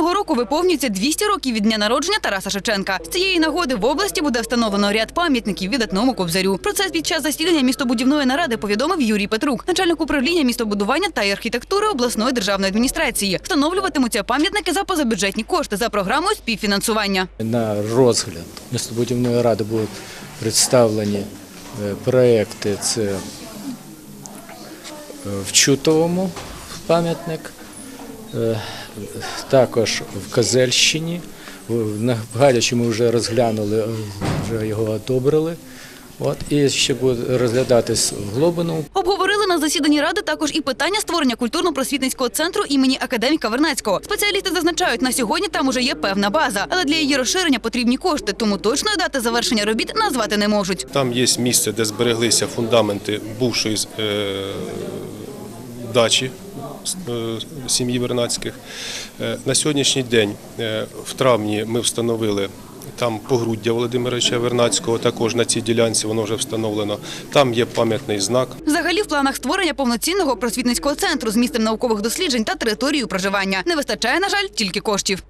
Наступного року виповнюється 200 років від дня народження Тараса Шевченка. З цієї нагоди в області буде встановлено ряд пам'ятників відdatному кобзарю. Про це під час засідання містобудівної наради повідомив Юрій Петрук, начальник управління містобудування та архітектури обласної державної адміністрації. Встановлюватимуться пам'ятники за позабюджетні кошти за програмою співфінансування. На розгляд містобудівної ради будуть представлені е, проекти. Це е, в Чутовому пам'ятник, також в Козельщині. В на- Гадячі ми вже розглянули, е, вже його одобрили. От, і ще буде розглядатись в Глобину Обговорили на засіданні ради також і питання створення культурно-просвітницького центру імені академіка Вернацького. Спеціалісти зазначають, на сьогодні там уже є певна база, але для її розширення потрібні кошти, тому точної дати завершення робіт назвати не можуть. Там є місце, де збереглися фундаменти бувшої е, дачі е, сім'ї Вернацьких. Е, на сьогоднішній день, е, в травні, ми встановили. Там погруддя Володимировича Вернацького, також на цій ділянці воно вже встановлено. Там є пам'ятний знак. Взагалі в планах створення повноцінного просвітницького центру з місцем наукових досліджень та територією проживання. Не вистачає, на жаль, тільки коштів.